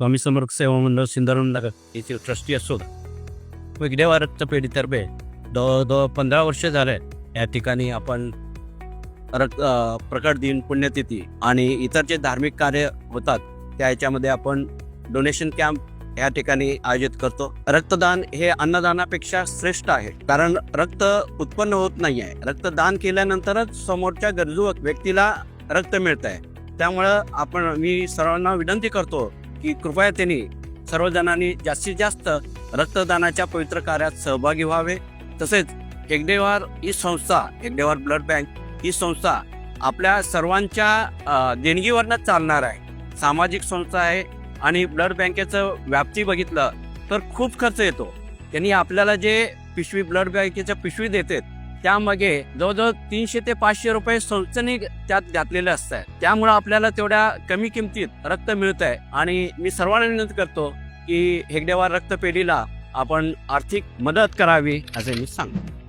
स्वामी समर्थ सेवा मंडळ सिंधारणनगर येथील ट्रस्टी असो वेगळ्या रक्तपेढीतर्फे जवळजवळ पंधरा वर्ष झाले या ठिकाणी आपण रक्त प्रकट दिन पुण्यतिथी आणि इतर जे धार्मिक कार्य होतात त्या ह्याच्यामध्ये आपण डोनेशन कॅम्प या ठिकाणी आयोजित करतो. रक्तदान हे अन्नदानापेक्षा श्रेष्ठ आहे कारण रक्त उत्पन्न होत नाही आहे रक्तदान केल्यानंतरच समोरच्या गरजू व्यक्तीला रक्त मिळत आहे त्यामुळं आपण मी सर्वांना विनंती करतो की कृपया त्यांनी सर्वजणांनी जास्तीत जास्त रक्तदानाच्या पवित्र कार्यात सहभागी व्हावे. तसेच एकडेवार ही संस्था एकडेवार ब्लड बँक ही संस्था आपल्या सर्वांच्या देणगीवरनंच देणगीवरनं चालणार आहे. सामाजिक संस्था आहे आणि ब्लड बँकेचं व्याप्ती बघितलं तर खूप खर्च येतो. त्यांनी आपल्याला जे पिशवी ब्लड बँकेच्या पिशवी देतात त्यामागे जवळजवळ तीनशे ते पाचशे रुपये संस्थेने त्यात घातलेले असतात त्यामुळं आपल्याला तेवढ्या कमी किमतीत रक्त मिळत आहे आणि मी सर्वांना विनंती करतो की हेगडेवार रक्तपेढीला आपण आर्थिक मदत करावी असे मी सांगतो.